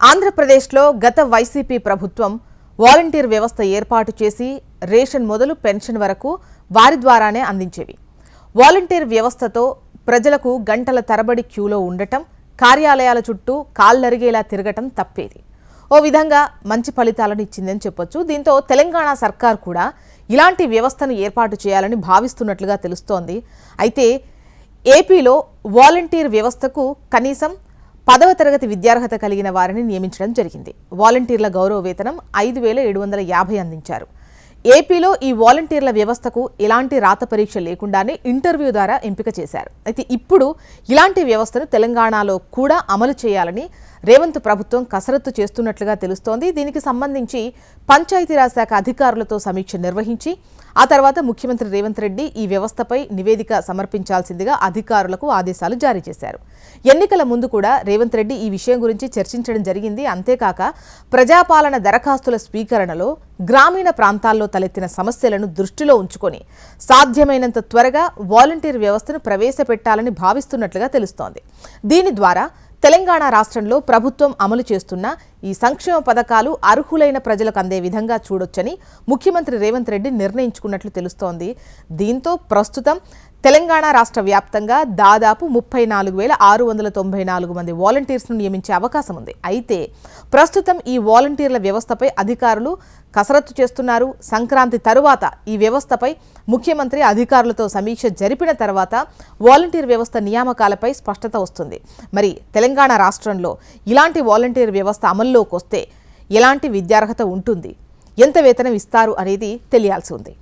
ఆంధ్రప్రదేశ్లో గత వైసీపీ ప్రభుత్వం వాలంటీర్ వ్యవస్థ ఏర్పాటు చేసి రేషన్ మొదలు పెన్షన్ వరకు వారి ద్వారానే అందించేవి. వాలంటీర్ వ్యవస్థతో ప్రజలకు గంటల తరబడి క్యూలో ఉండటం కార్యాలయాల చుట్టూ కాళ్ళరిగేలా తిరగటం తప్పేది. ఓ విధంగా మంచి ఫలితాలను ఇచ్చిందని చెప్పొచ్చు. దీంతో తెలంగాణ సర్కార్ కూడా ఇలాంటి వ్యవస్థను ఏర్పాటు చేయాలని భావిస్తున్నట్లుగా తెలుస్తోంది. అయితే ఏపీలో వాలంటీర్ వ్యవస్థకు కనీసం పదవ తరగతి విద్యార్హత కలిగిన వారిని నియమించడం జరిగింది. వాలంటీర్ల గౌరవ వేతనం ఐదు వేల ఏడు వందల యాభై అందించారు. ఏపీలో ఈ వాలంటీర్ల వ్యవస్థకు ఎలాంటి రాత పరీక్ష లేకుండానే ఇంటర్వ్యూ ద్వారా ఎంపిక చేశారు. అయితే ఇప్పుడు ఇలాంటి వ్యవస్థను తెలంగాణలో కూడా అమలు చేయాలని రేవంత్ ప్రభుత్వం కసరత్తు చేస్తున్నట్లుగా తెలుస్తోంది. దీనికి సంబంధించి పంచాయతీరాజ్ శాఖ అధికారులతో సమీక్ష నిర్వహించి ఆ తర్వాత ముఖ్యమంత్రి రేవంత్ రెడ్డి ఈ వ్యవస్థపై నివేదిక సమర్పించాల్సిందిగా అధికారులకు ఆదేశాలు జారీ చేశారు. ఎన్నికల ముందు కూడా రేవంత్ రెడ్డి ఈ విషయం గురించి చర్చించడం జరిగింది. అంతేకాక ప్రజాపాలన దరఖాస్తుల స్వీకరణలో గ్రామీణ ప్రాంతాల్లో తలెత్తిన సమస్యలను దృష్టిలో ఉంచుకొని సాధ్యమైనంత త్వరగా వాలంటీర్ వ్యవస్థను ప్రవేశపెట్టాలని భావిస్తున్నట్లుగా తెలుస్తోంది. దీని ద్వారా తెలంగాణ రాష్ట్రంలో ప్రభుత్వం అమలు చేస్తున్న ఈ సంక్షేమ పథకాలు అర్హులైన ప్రజలకు అందే విధంగా చూడొచ్చని ముఖ్యమంత్రి రేవంత్ రెడ్డి నిర్ణయించుకున్నట్లు తెలుస్తోంది. దీంతో ప్రస్తుతం తెలంగాణ రాష్ట్ర వ్యాప్తంగా దాదాపు ముప్పై నాలుగు వేల ఆరు వందల తొంభై నాలుగు మంది వాలంటీర్స్ను నియమించే అవకాశం ఉంది. అయితే ప్రస్తుతం ఈ వాలంటీర్ల వ్యవస్థపై అధికారులు కసరత్తు చేస్తున్నారు. సంక్రాంతి తరువాత ఈ వ్యవస్థపై ముఖ్యమంత్రి అధికారులతో సమీక్ష జరిపిన తర్వాత వాలంటీర్ వ్యవస్థ నియామకాలపై స్పష్టత వస్తుంది. మరి తెలంగాణ రాష్ట్రంలో ఇలాంటి వాలంటీర్ వ్యవస్థ అమలు అమల్లోకి వస్తే ఎలాంటి విద్యార్హత ఉంటుంది? ఎంత వేతనం ఇస్తారు అనేది తెలియాల్సి ఉంది.